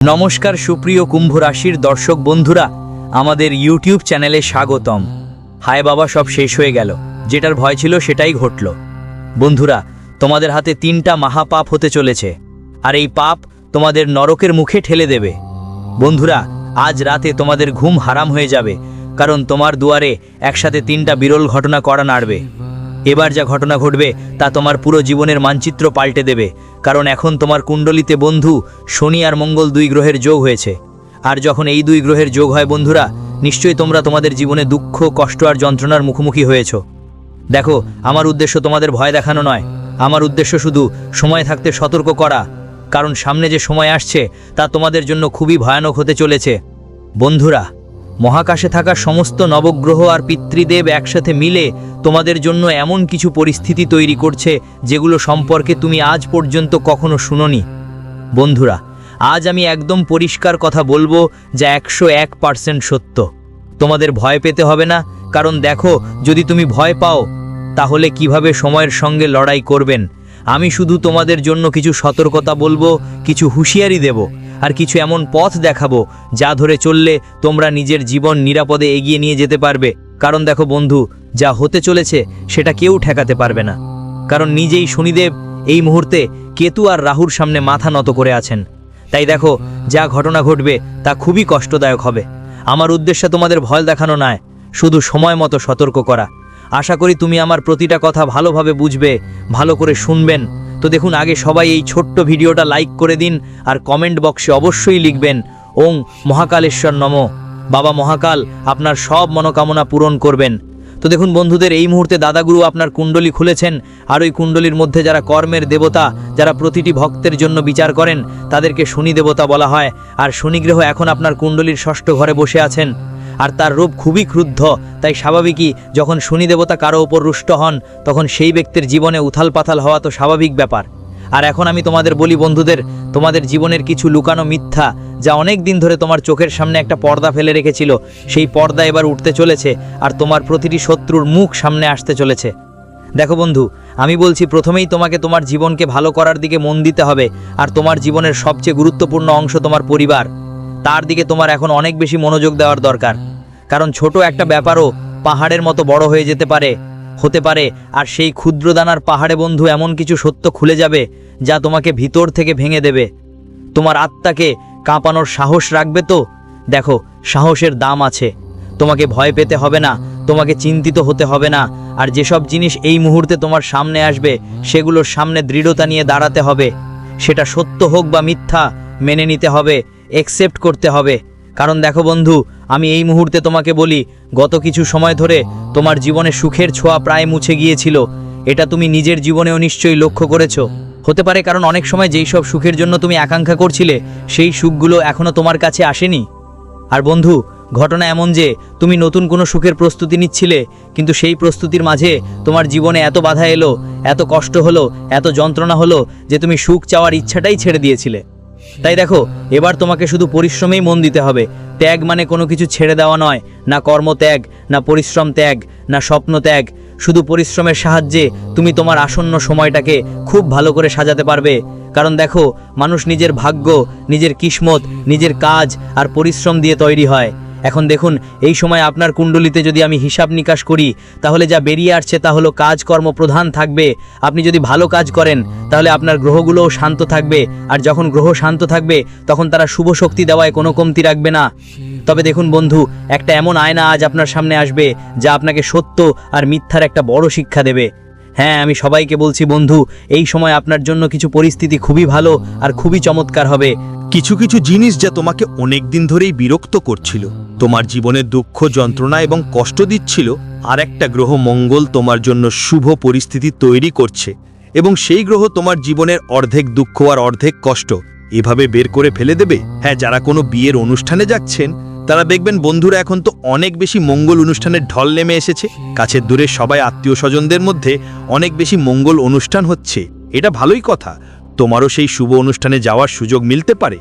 নমস্কার, সুপ্রিয় কুম্ভ রাশির দর্শক বন্ধুরা, আমাদের ইউটিউব চ্যানেলে স্বাগতম। হায় বাবা, সব শেষ হয়ে গেল। যেটার ভয় ছিল, সেটাই ঘটল। বন্ধুরা, তোমাদের হাতে তিনটা মহাপাপ হতে চলেছে, আর এই পাপ তোমাদের নরকের মুখে ঠেলে দেবে। বন্ধুরা, আজ রাতে তোমাদের ঘুম হারাম হয়ে যাবে, কারণ তোমার দুয়ারে একসাথে তিনটা বিরল ঘটনা করা নাড়বে। এবার যা ঘটনা ঘটবে, তা তোমার পুরো জীবনের মানচিত্র পাল্টে দেবে। কারণ এখন তোমার কুণ্ডলিতে বন্ধু শনি আর মঙ্গল দুই গ্রহের যোগ হয়েছে। আর যখন এই দুই গ্রহের যোগ হয় বন্ধুরা, নিশ্চয়ই তোমরা তোমাদের জীবনে দুঃখ, কষ্ট আর যন্ত্রণার মুখোমুখি হয়েছো। দেখো, আমার উদ্দেশ্য তোমাদের ভয় দেখানো নয়। আমার উদ্দেশ্য শুধু সময় থাকতে সতর্ক করা। কারণ সামনে যে সময় আসছে, তা তোমাদের জন্য খুবই ভয়ানক হতে চলেছে। বন্ধুরা মহাকাশে থাকা সমস্ত নবগ্রহ আর পিতৃদেব একসাথে মিলে তোমাদের জন্য এমন কিছু পরিস্থিতি তৈরি করছে যেগুলো সম্পর্কে তুমি আজ পর্যন্ত কখনো শুনোনি। বন্ধুরা, আজ আমি একদম পরিষ্কার কথা বলব যা একশো এক পার্সেন্ট সত্য। তোমাদের ভয় পেতে হবে না, কারণ দেখো, যদি তুমি ভয় পাও, তাহলে কীভাবে সময়ের সঙ্গে লড়াই করবেন? আমি শুধু তোমাদের জন্য কিছু সতর্কতা বলব, কিছু হুঁশিয়ারি দেব। আর কিছু এমন পথ দেখাবো যা ধরে চললে তোমরা নিজের জীবন নিরাপদে এগিয়ে নিয়ে যেতে পারবে। কারণ দেখো বন্ধু, যা হতে চলেছে সেটা কেউ ঠেকাতে পারবে না। কারণ নিজেই শনিদেব এই মুহূর্তে কেতু আর রাহুর সামনে মাথা নত করে আছেন। তাই দেখো, যা ঘটনা ঘটবে তা খুবই কষ্টদায়ক হবে। আমার উদ্দেশ্য তোমাদের ভয় দেখানো নয়, শুধু সময় মতো সতর্ক করা। আশা করি তুমি আমার প্রতিটা কথা ভালোভাবে বুঝবে, ভালো করে শুনবেন তো দেখুন, আগে সবাই এই ছোট্ট ভিডিওটা লাইক করে দিন আর কমেন্ট বক্সে অবশ্যই লিখবেন, ওং মহাকালেশ্বর নম। বাবা মহাকাল, আপনার সব মনোকামনা পূরণ করবেন। তো দেখুন বন্ধুদের, এই মুহূর্তে দাদাগুরু আপনার কুণ্ডলী খুলেছেন, আর ওই কুণ্ডলীর মধ্যে যারা কর্মের দেবতা, যারা প্রতিটি ভক্তের জন্য বিচার করেন, তাদেরকে শনি দেবতা বলা হয়। আর শনিগ্রহ এখন আপনার কুণ্ডলীর ষষ্ঠ ঘরে বসে আছেন। আর তার রূপ খুবই ক্রুদ্ধ। তাই স্বাভাবিকই যখন শনি দেবতা কারও ওপর রুষ্ট হন, তখন সেই ব্যক্তির জীবনে উথাল পাথাল হওয়া তো স্বাভাবিক ব্যাপার। আর এখন আমি তোমাদের বলি, বন্ধুদের, তোমাদের জীবনের কিছু লুকানো মিথ্যা, যা অনেক দিন ধরে তোমার চোখের সামনে একটা পর্দা ফেলে রেখেছিল। সেই পর্দা এবার উঠতে চলেছে, আর তোমার প্রতিটি শত্রুর মুখ সামনে আসতে চলেছে। দেখো বন্ধু, আমি বলছি, প্রথমেই তোমাকে তোমার জীবনকে ভালো করার দিকে মন দিতে হবে, আর তোমার জীবনের সবচেয়ে গুরুত্বপূর্ণ অংশ তোমার পরিবার। তার দিকে তোমার এখন অনেক বেশি মনোযোগ দেওয়ার দরকার। কারণ ছোট একটা ব্যাপারও পাহাড়ের মতো বড় হয়ে যেতে পারে, হতে পারে, আর সেই ক্ষুদ্র দানার পাহাড়ে বন্ধু এমন কিছু সত্য খুলে যাবে যা তোমাকে ভিতর থেকে ভেঙে দেবে। তোমার আত্মাকে কাঁপানোর সাহস রাখবে তো? দেখো, সাহসের দাম আছে। তোমাকে ভয় পেতে হবে না, তোমাকে চিন্তিত হতে হবে না, আর যেসব জিনিস এই মুহূর্তে তোমার সামনে আসবে, সেগুলোর সামনে দৃঢ়তা নিয়ে দাঁড়াতে হবে। সেটা সত্য হোক বা মিথ্যা, মেনে নিতে হবে একসেপ্ট করতে হবে। কারণ দেখো বন্ধু, আমি এই মুহূর্তে তোমাকে বলি, গত কিছু সময় ধরে তোমার জীবনে সুখের ছোঁয়া প্রায় মুছে গিয়েছিল। এটা তুমি নিজের জীবনেও নিশ্চয়ই লক্ষ্য করেছ। হতে পারে কারণ অনেক সময় যেই সব সুখের জন্য তুমি আকাঙ্ক্ষা করছিলে, সেই সুখগুলো এখনও তোমার কাছে আসেনি। আর বন্ধু, ঘটনা এমন যে, তুমি নতুন কোনো সুখের প্রস্তুতি নিচ্ছিলে, কিন্তু সেই প্রস্তুতির মাঝে তোমার জীবনে এত বাধা এলো, এত কষ্ট হলো, এত যন্ত্রণা হলো যে তুমি সুখ চাওয়ার ইচ্ছাটাই ছেড়ে দিয়েছিলে। তাই দেখো, এবার তোমাকে শুধু পরিশ্রমেই মন দিতে হবে। ত্যাগ মানে কোনো কিছু ছেড়ে দেওয়া নয়, না কর্মত্যাগ না পরিশ্রম ত্যাগ, না স্বপ্ন ত্যাগ। শুধু পরিশ্রমের সাহায্যে তুমি তোমার আসন্ন সময়টাকে খুব ভালো করে সাজাতে পারবে। কারণ দেখো, মানুষ নিজের ভাগ্য, নিজের কিসমত, নিজের কাজ আর পরিশ্রম দিয়ে তৈরি হয়। এখন দেখুন, এই সময় আপনার কুণ্ডলিতে যদি আমি হিসাব নিকাশ করি, তাহলে যা বেরিয়ে আসছে তা হলো কাজকর্ম প্রধান থাকবে। আপনি যদি ভালো কাজ করেন, তাহলে আপনার গ্রহগুলোও শান্ত থাকবে। আর যখন গ্রহ শান্ত থাকবে, তখন তারা শুভ শক্তি দেওয়ায় কোনো কমতি রাখবে না। তবে দেখুন বন্ধু, একটা এমন আয়না আজ আপনার সামনে আসবে, যা আপনাকে সত্য আর মিথ্যার একটা বড় শিক্ষা দেবে। হ্যাঁ আমি সবাইকে বলছি, বন্ধু, এই সময় আপনার জন্য কিছু পরিস্থিতি খুবই ভালো আর খুবই চমৎকার হবে। কিছু কিছু জিনিস যা তোমাকে অনেক দিন ধরেই বিরক্ত করছিল। তোমার জীবনে দুঃখ, যন্ত্রণা এবং কষ্ট দিচ্ছিল, আর একটা গ্রহ মঙ্গল তোমার জন্য শুভ পরিস্থিতি তৈরি করছে এবং সেই গ্রহ তোমার জীবনের অর্ধেক দুঃখ আর অর্ধেক কষ্ট এভাবে বের করে ফেলে দেবে? হ্যাঁ যারা কোনো বিয়ের অনুষ্ঠানে যাচ্ছেন তারা দেখবেন বন্ধুরা এখন তো অনেক বেশি মঙ্গল অনুষ্ঠানের ঢল নেমে এসেছে। কাছের দূরে সবাই আত্মীয় স্বজনদের মধ্যে অনেক বেশি মঙ্গল অনুষ্ঠান হচ্ছে। এটা ভালোই কথা। তোমারও সেই শুভ অনুষ্ঠানে যাওয়ার সুযোগ মিলতে পারে।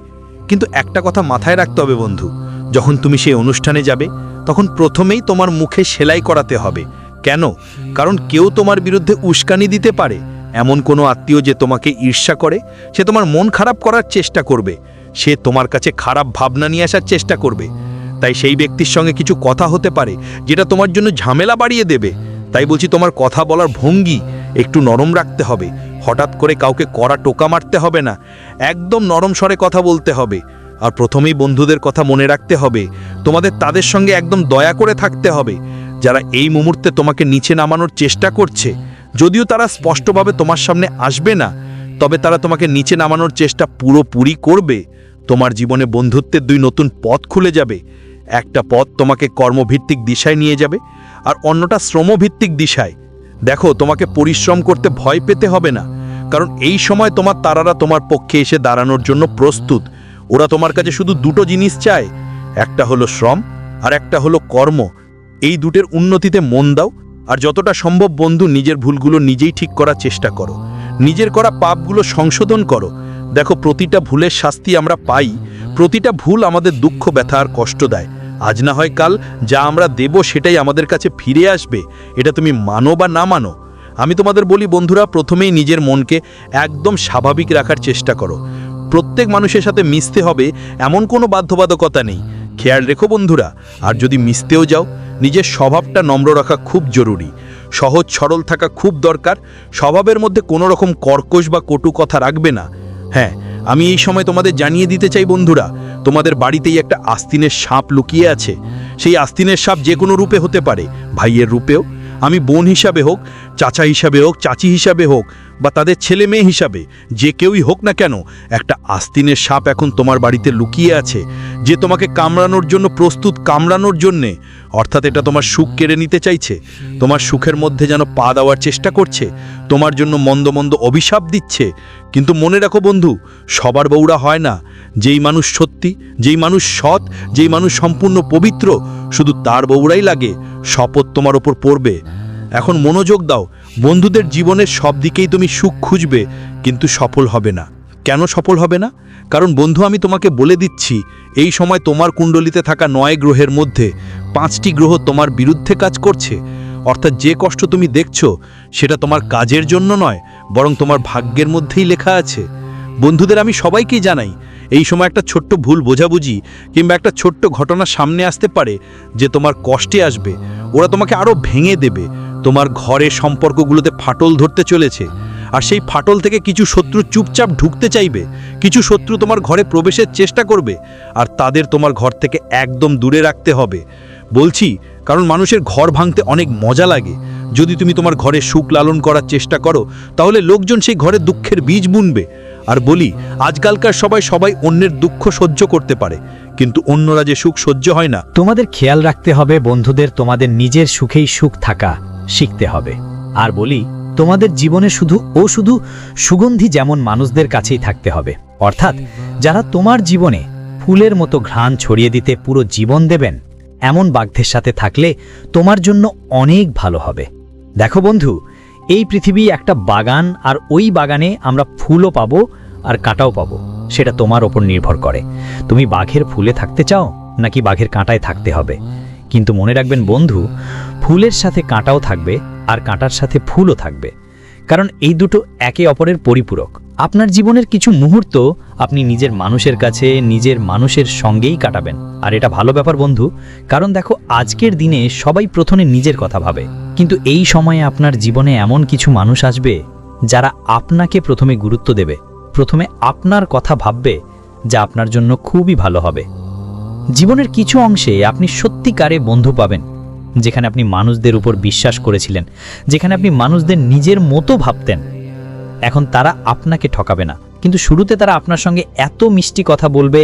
কিন্তু একটা কথা মাথায় রাখতে হবে বন্ধু। যখন তুমি সেই অনুষ্ঠানে যাবে, তখন প্রথমেই তোমার মুখে সেলাই করাতে হবে। কেন? কারণ কেউ তোমার বিরুদ্ধে উস্কানি দিতে পারে। এমন কোনো আত্মীয় যে তোমাকে ঈর্ষা করে, সে তোমার মন খারাপ করার চেষ্টা করবে। সে তোমার কাছে খারাপ ভাবনা নিয়ে আসার চেষ্টা করবে। তাই সেই ব্যক্তির সঙ্গে কিছু কথা হতে পারে, যেটা তোমার জন্য ঝামেলা বাড়িয়ে দেবে। তাই বলছি তোমার কথা বলার ভঙ্গি একটু নরম রাখতে হবে। হঠাৎ করে কাউকে কড়া টোকা মারতে হবে না, একদম নরম স্বরে কথা বলতে হবে। আর প্রথমেই বন্ধুদের কথা মনে রাখতে হবে, তোমাদের তাদের সঙ্গে একদম দয়া করে থাকতে হবে। যারা এই মুহূর্তে তোমাকে নিচে নামানোর চেষ্টা করছে, যদিও তারা স্পষ্টভাবে তোমার সামনে আসবে না, তবে তারা তোমাকে নিচে নামানোর চেষ্টা পুরোপুরি করবে। তোমার জীবনে বন্ধুত্বের দুই নতুন পথ খুলে যাবে। একটা পথ তোমাকে কর্মভিত্তিক দিশায় নিয়ে যাবে, আর অন্যটা শ্রমভিত্তিক দিশায়। দেখো, তোমাকে পরিশ্রম করতে ভয় পেতে হবে না, কারণ এই সময় তোমার তারারা তোমার পক্ষে এসে দাঁড়ানোর জন্য প্রস্তুত। ওরা তোমার কাছে শুধু দুটো জিনিস চায়, একটা হলো শ্রম আর একটা হলো কর্ম। এই দুটের উন্নতিতে মন দাও, আর যতটা সম্ভব বন্ধু, নিজের ভুলগুলো নিজেই ঠিক করার চেষ্টা করো। নিজের করা পাপগুলো সংশোধন করো। দেখো, প্রতিটা ভুলের শাস্তি আমরা পাই, প্রতিটা ভুল আমাদের দুঃখ, ব্যথা আর কষ্ট দেয়। আজ না হয় কাল যা আমরা দেব সেটাই আমাদের কাছে ফিরে আসবে, এটা তুমি মানো বা না মানো। আমি তোমাদের বলি, বন্ধুরা, প্রথমেই নিজের মনকে একদম স্বাভাবিক রাখার চেষ্টা করো। প্রত্যেক মানুষের সাথে মিশতে হবে, এমন কোনো বাধ্যবাধকতা নেই। খেয়াল রেখো, বন্ধুরা, আর যদি মিশতেও যাও, নিজের স্বভাবটা নম্র রাখা খুব জরুরি। সহজ, সরল থাকা খুব দরকার। স্বভাবের মধ্যে কোনো রকম কর্কশ বা কটু কথা রাখবে না। হ্যাঁ আমি এই সময় তোমাদের জানিয়ে দিতে চাই, বন্ধুরা, তোমাদের বাড়িতেই একটা আস্তিনের সাপ লুকিয়ে আছে। সেই আস্তিনের সাপ যে কোনো রূপে হতে পারে। ভাইয়ের রূপেও। আমি বোন হিসাবে হোক, চাচা হিসাবে হোক, চাচি হিসাবে হোক বা তাদের ছেলে মেয়ে হিসাবে, যে কেউই হোক না কেন, একটা আস্তিনের সাপ এখন তোমার বাড়িতে লুকিয়ে আছে, যে তোমাকে কামড়ানোর জন্য প্রস্তুত কামড়ানোর জন্যে, অর্থাৎ এটা তোমার সুখ কেড়ে নিতে চাইছে, তোমার সুখের মধ্যে যেন পা দেওয়ার চেষ্টা করছে, তোমার জন্য মন্দ মন্দ অভিশাপ দিচ্ছে। কিন্তু মনে রাখো বন্ধু, সবার বউরা হয় না, যেই মানুষ সত্যি, যেই মানুষ সৎ, যেই মানুষ সম্পূর্ণ পবিত্র, শুধু তার বউরাই লাগে, শপথ তোমার ওপর পড়বে। এখন মনোযোগ দাও বন্ধুদের জীবনের সব দিকেই তুমি সুখ খুঁজবে, কিন্তু সফল হবে না। কেন সফল হবে না? কারণ বন্ধু, আমি তোমাকে বলে দিচ্ছি, এই সময় তোমার কুণ্ডলিতে থাকা নয় গ্রহের মধ্যে পাঁচটি গ্রহ তোমার বিরুদ্ধে কাজ করছে। অর্থাৎ যে কষ্ট তুমি দেখছ, সেটা তোমার কাজের জন্য নয়, বরং তোমার ভাগ্যের মধ্যেই লেখা আছে। বন্ধুদের, আমি সবাইকেই জানাই, এই সময় একটা ছোট্ট ভুল বোঝাবুঝি কিংবা একটা ছোট্ট ঘটনা সামনে আসতে পারে যে তোমার কষ্টে আসবে। ওরা তোমাকে আরও ভেঙে দেবে। তোমার ঘরে সম্পর্কগুলোতে ফাটল ধরতে চলেছে, আর সেই ফাটল থেকে কিছু শত্রু চুপচাপ ঢুকতে চাইবে, কিছু শত্রু তোমার ঘরে প্রবেশের চেষ্টা করবে, আর তাদের তোমার ঘর থেকে একদম দূরে রাখতে হবে। বলছি, কারণ মানুষের ঘর ভাঙতে অনেক মজা লাগে। যদি তুমি তোমার ঘরে সুখ লালন করার চেষ্টা করো, তাহলে লোকজন সেই ঘরে দুঃখের বীজ বুনবে। আর বলি, আজকালকার সবাই সবাই অন্যের দুঃখ সহ্য করতে পারে, কিন্তু অন্যরা যে সুখ সহ্য হয় না। তোমাদের খেয়াল রাখতে হবে বন্ধুদের, তোমাদের নিজের সুখেই সুখ থাকা। শিখতে হবে। আর বলি, তোমাদের জীবনে শুধু ও শুধু সুগন্ধি যেমন মানুষদের কাছেই থাকতে হবে। অর্থাৎ, যারা তোমার জীবনে ফুলের মতো ঘ্রাণ ছড়িয়ে দিতে পুরো জীবন দেবেন, এমন বাগ্ধের সাথে থাকলে তোমার জন্য অনেক ভালো হবে। দেখো বন্ধু, এই পৃথিবী একটা বাগান, আর ওই বাগানে আমরা ফুলও পাবো আর কাঁটাও পাবো। সেটা তোমার ওপর নির্ভর করে। তুমি বাঘের ফুলে থাকতে চাও, নাকি বাঘের কাঁটায় থাকতে হবে? কিন্তু মনে রাখবেন বন্ধু, ফুলের সাথে কাঁটাও থাকবে আর কাঁটার সাথে ফুলও থাকবে। কারণ এই দুটো একে অপরের পরিপূরক। আপনার জীবনের কিছু মুহূর্ত আপনি নিজের মানুষের কাছে, নিজের মানুষের সঙ্গেই কাটাবেন। আর এটা ভালো ব্যাপার বন্ধু, কারণ দেখো, আজকের দিনে সবাই প্রথমে নিজের কথা ভাবে। কিন্তু এই সময়ে আপনার জীবনে এমন কিছু মানুষ আসবে, যারা আপনাকে প্রথমে গুরুত্ব দেবে, প্রথমে আপনার কথা ভাববে, যা আপনার জন্য খুবই ভালো হবে। জীবনের কিছু অংশে আপনি সত্যিকারে বন্ধু পাবেন, যেখানে আপনি মানুষদের উপর বিশ্বাস করেছিলেন, যেখানে আপনি মানুষদের নিজের মতো ভাবতেন। এখন তারা আপনাকে ঠকাবে না, কিন্তু শুরুতে তারা আপনার সঙ্গে এত মিষ্টি কথা বলবে,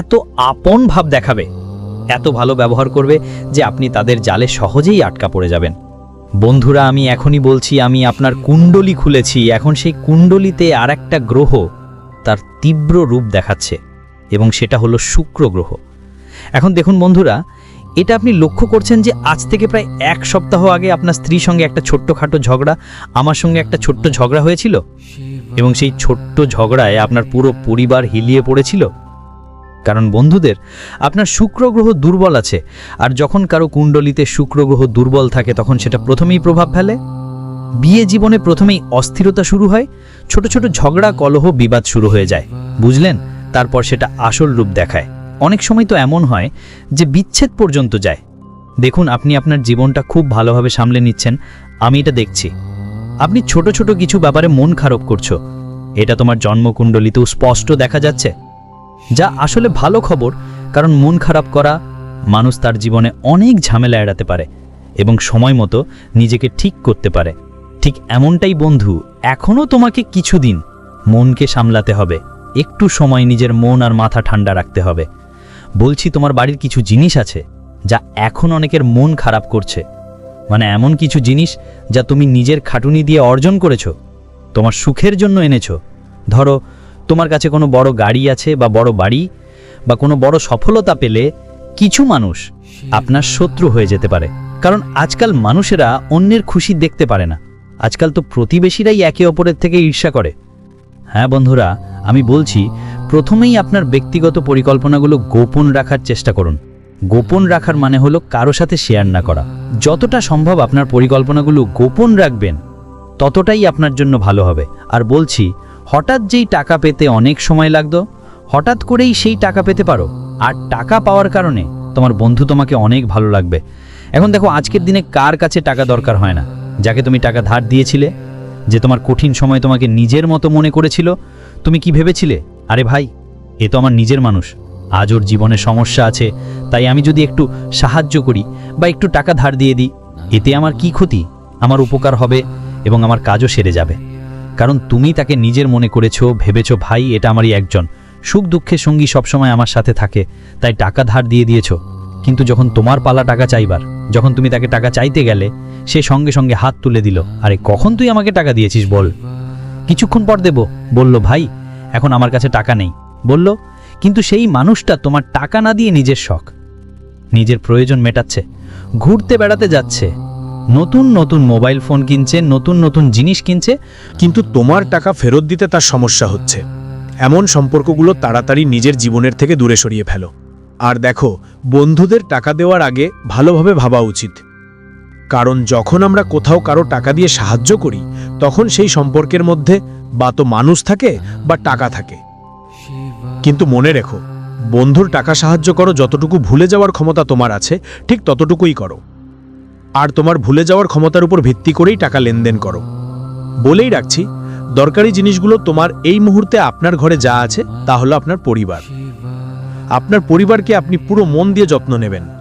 এত আপন ভাব দেখাবে, এত ভালো ব্যবহার করবে যে আপনি তাদের জালে সহজেই আটকা পড়ে যাবেন। বন্ধুরা, আমি এখনই বলছি, আমি আপনার কুণ্ডলী খুলেছি, এখন সেই কুণ্ডলিতে আর একটা গ্রহ তার তীব্র রূপ দেখাচ্ছে, এবং সেটা হলো শুক্র গ্রহ। এখন দেখুন বন্ধুরা, এটা আপনি লক্ষ্য করছেন যে আজ থেকে প্রায় এক সপ্তাহ আগে আপনার স্ত্রীর সঙ্গে একটা ছোট্টখাটো ঝগড়া, আমার সঙ্গে একটা ছোট্ট ঝগড়া হয়েছিল? এবং সেই ছোট্ট ঝগড়ায় আপনার পুরো পরিবার হিলিয়ে পড়েছিল? কারণ বন্ধুদের, আপনার শুক্র গ্রহ দুর্বল আছে, আর যখন কারও কুণ্ডলিতে শুক্র গ্রহ দুর্বল থাকে, তখন সেটা প্রথমেই প্রভাব ফেলে। বিয়ে জীবনে প্রথমেই অস্থিরতা শুরু হয়, ছোট ছোট ঝগড়া, কলহ, বিবাদ শুরু হয়ে যায়, বুঝলেন? তারপর সেটা আসল রূপ দেখায়। অনেক সময় তো এমন হয় যে বিচ্ছেদ পর্যন্ত যায়। দেখুন, আপনি আপনার জীবনটা খুব ভালোভাবে সামলে নিচ্ছেন। আমি এটা দেখছি। আপনি ছোট ছোট কিছু ব্যাপারে মন খারাপ করছ। এটা তোমার জন্মকুণ্ডলিতেও স্পষ্ট দেখা যাচ্ছে। যা আসলে ভালো খবর, কারণ মন খারাপ করা মানুষ তার জীবনে অনেক ঝামেলা এড়াতে পারে এবং সময় মতো নিজেকে ঠিক করতে পারে। ঠিক এমনটাই বন্ধু এখনও তোমাকে কিছুদিন মনকে সামলাতে হবে। একটু সময় নিজের মন আর মাথা ঠান্ডা রাখতে হবে। বলছি তোমার বাড়ির কিছু জিনিস আছে যা এখন অনেকের মন খারাপ করছে। মানে এমন কিছু জিনিস যা তুমি নিজের খাটুনি দিয়ে অর্জন করেছ, তোমার সুখের জন্য এনেছো। ধরো, তোমার কাছে কোনো বড় গাড়ি আছে বা বড় বাড়ি বা কোনো বড় সফলতা পেলে কিছু মানুষ আপনার শত্রু হয়ে যেতে পারে। কারণ আজকাল মানুষেরা অন্যের খুশি দেখতে পারে না। আজকাল তো প্রতিবেশীরাই একে অপরের থেকে ঈর্ষা করে। হ্যাঁ বন্ধুরা, আমি বলছি প্রথমেই আপনার ব্যক্তিগত পরিকল্পনাগুলো গোপন রাখার চেষ্টা করুন। গোপন রাখার মানে হলো কারও সাথে শেয়ার না করা। যতটা সম্ভব আপনার পরিকল্পনাগুলো গোপন রাখবেন, ততটাই আপনার জন্য ভালো হবে। আর বলছি, হঠাৎ যেই টাকা পেতে অনেক সময় লাগতো, হঠাৎ করেই সেই টাকা পেতে পারো। আর টাকা পাওয়ার কারণে তোমার বন্ধু তোমাকে অনেক ভালো লাগবে। এখন দেখো, আজকের দিনে কার কাছে টাকা দরকার হয় না? যাকে তুমি টাকা ধার দিয়েছিলে, যে তোমার কঠিন সময় তোমাকে নিজের মতো মনে করেছিল, তুমি কি ভেবেছিলে? আরে ভাই, এ তো আমার নিজের মানুষ। আজ ওর জীবনে সমস্যা আছে, তাই আমি যদি একটু সাহায্য করি বা একটু টাকা ধার দিয়ে দিই, এতে আমার কি ক্ষতি? আমার উপকার হবে এবং আমার কাজও সেরে যাবে। কারণ তুমি তাকে নিজের মনে করেছ, ভেবেছো, ভাই, এটা আমারই একজন। সুখ দুঃখের সঙ্গী সবসময় আমার সাথে থাকে, তাই টাকা ধার দিয়ে দিয়েছ। কিন্তু যখন তোমার পালা টাকা চাইবার, যখন তুমি তাকে টাকা চাইতে গেলে, সে সঙ্গে সঙ্গে হাত তুলে দিল, আরে, কখন তুই আমাকে টাকা দিয়েছিস বল? কিছুক্ষণ পর দেব, বলল, ভাই এখন আমার কাছে টাকা নেই। বলল, কিন্তু সেই মানুষটা তোমার টাকা না দিয়ে নিজের শখ। নিজের প্রয়োজন মেটাচ্ছে, ঘুরতে বেড়াতে যাচ্ছে, নতুন নতুন মোবাইল ফোন কিনছে, নতুন নতুন জিনিস কিনছে, কিন্তু তোমার টাকা ফেরত দিতে তার সমস্যা হচ্ছে। এমন সম্পর্কগুলো তাড়াতাড়ি নিজের জীবনের থেকে দূরে সরিয়ে ফেলো। আর দেখো, বন্ধুদের টাকা দেওয়ার আগে ভালোভাবে ভাবা উচিত। কারণ যখন আমরা কোথাও কারও টাকা দিয়ে সাহায্য করি, তখন সেই সম্পর্কের মধ্যে বা তো মানুষ থাকে বা টাকা থাকে। কিন্তু মনে রেখো, বন্ধুর টাকা সাহায্য করো, যতটুকু ভুলে যাওয়ার ক্ষমতা তোমার আছে, ঠিক ততটুকুই করো। আর তোমার ভুলে যাওয়ার ক্ষমতার উপর ভিত্তি করেই টাকা লেনদেন করো। বলেই রাখছি, দরকারি জিনিসগুলো তোমার এই মুহূর্তে আপনার ঘরে যা আছে, তা হলো আপনার পরিবার। আপনার পরিবারকে আপনি পুরো মন দিয়ে যত্ন নেবেন।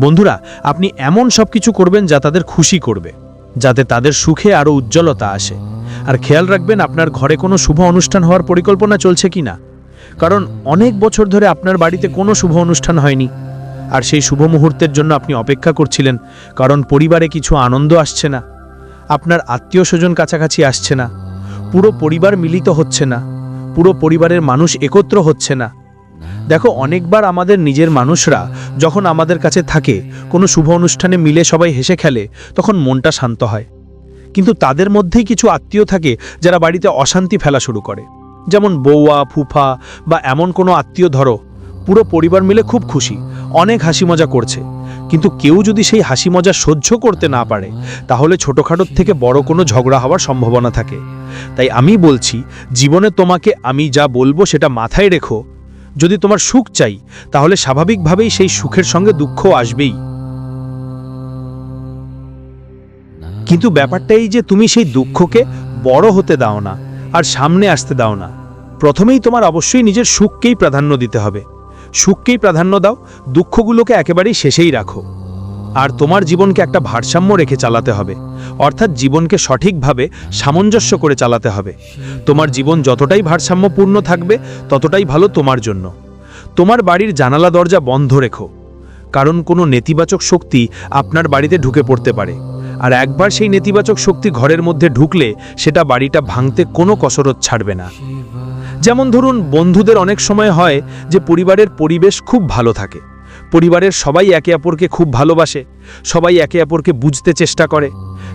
বন্ধুরা, আপনি এমন সব কিছু করবেন যা তাদের খুশি করবে, যাতে তাদের সুখে আরও উজ্জ্বলতা আসে। আর খেয়াল রাখবেন, আপনার ঘরে কোনো শুভ অনুষ্ঠান হওয়ার পরিকল্পনা চলছে কি না কারণ অনেক বছর ধরে আপনার বাড়িতে কোনো শুভ অনুষ্ঠান হয়নি। আর সেই শুভ মুহূর্তের জন্য আপনি অপেক্ষা করছিলেন, কারণ পরিবারে কিছু আনন্দ আসছে না। আপনার আত্মীয় স্বজন কাছাকাছি আসছে না। পুরো পরিবার মিলিত হচ্ছে না। পুরো পরিবারের মানুষ একত্র হচ্ছে না। দেখো, অনেকবার আমাদের নিজের মানুষরা যখন আমাদের কাছে থাকে, কোনো শুভ অনুষ্ঠানে মিলে সবাই হেসে খেলে, তখন মনটা শান্ত হয়। কিন্তু তাদের মধ্যেই কিছু আত্মীয় থাকে যারা বাড়িতে অশান্তি ফেলা শুরু করে। যেমন বৌয়া ফুফা বা এমন কোনো আত্মীয় ধরো, পুরো পরিবার মিলে খুব খুশি, অনেক হাসি মজা করছে। কিন্তু কেউ যদি সেই হাসি মজা সহ্য করতে না পারে, তাহলে ছোটোখাটোর থেকে বড় কোনো ঝগড়া হওয়ার সম্ভাবনা থাকে। তাই আমি বলছি, জীবনে তোমাকে আমি যা বলব সেটা মাথায় রেখো যদি তোমার সুখ চাই, তাহলে স্বাভাবিকভাবেই সেই সুখের সঙ্গে দুঃখ আসবেই। কিন্তু ব্যাপারটা এই যে তুমি সেই দুঃখকে বড় হতে দাও না, আর সামনে আসতে দাও না। প্রথমেই তোমার অবশ্যই নিজের সুখকেই প্রাধান্য দিতে হবে। সুখকেই প্রাধান্য দাও, দুঃখগুলোকে একেবারেই শেষেই রাখো। আর তোমার জীবনকে একটা ভারসাম্য রেখে চালাতে হবে। অর্থাৎ জীবনকে সঠিকভাবে সামঞ্জস্য করে চালাতে হবে। তোমার জীবন যতটাই ভারসাম্যপূর্ণ থাকবে, ততটাই ভালো তোমার জন্য। তোমার বাড়ির জানালা দরজা বন্ধ রেখো। কারণ কোনো নেতিবাচক শক্তি আপনার বাড়িতে ঢুকে পড়তে পারে। আর একবার সেই নেতিবাচক শক্তি ঘরের মধ্যে ঢুকলে, সেটা বাড়িটা ভাঙতে কোনো কসরত ছাড়বে না। যেমন ধরুন, বন্ধুদের অনেক সময় হয় যে পরিবারের পরিবেশ খুব ভালো থাকে। পরিবারের সবাই একে অপরকে খুব ভালোবাসে, সবাই একে অপরকে বুঝতে চেষ্টা করে।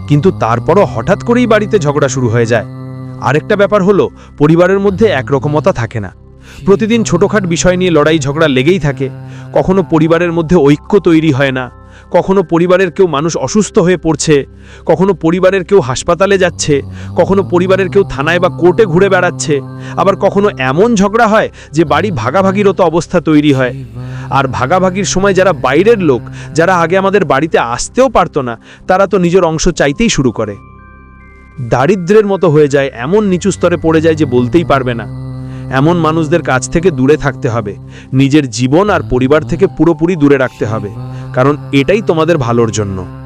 কিন্তু তারপরও হঠাৎ করেই বাড়িতে ঝগড়া শুরু হয়ে যায়। আরেকটা ব্যাপার হলো, পরিবারের মধ্যে একরকমতা থাকে না। প্রতিদিন ছোটখাট বিষয় নিয়ে লড়াই ঝগড়া লেগেই থাকে। কখনো পরিবারের মধ্যে ঐক্য তৈরি হয় না। কখনো পরিবারের কেউ মানুষ অসুস্থ হয়ে পড়ছে, কখনো পরিবারের কেউ হাসপাতালে যাচ্ছে, কখনো পরিবারের কেউ থানায় বা কোর্টে ঘুরে বেড়াচ্ছে, আবার কখনো এমন ঝগড়া হয় যে বাড়ি ভাগাভাগিরও তো অবস্থা তৈরি হয়। আর ভাগাভাগির সময় যারা বাইরের লোক, যারা আগে আমাদের বাড়িতে আসতেও পারতো না, তারা তো নিজের অংশ চাইতেই শুরু করে। দারিদ্রের মতো হয়ে যায়, এমন নিচু স্তরে পড়ে যায় যে বলতেই পারবে না। এমন মানুষদের কাছ থেকে দূরে থাকতে হবে, নিজের জীবন আর পরিবার থেকে পুরোপুরি দূরে রাখতে হবে। কারণ এটাই তোমাদের ভালোর জন্য।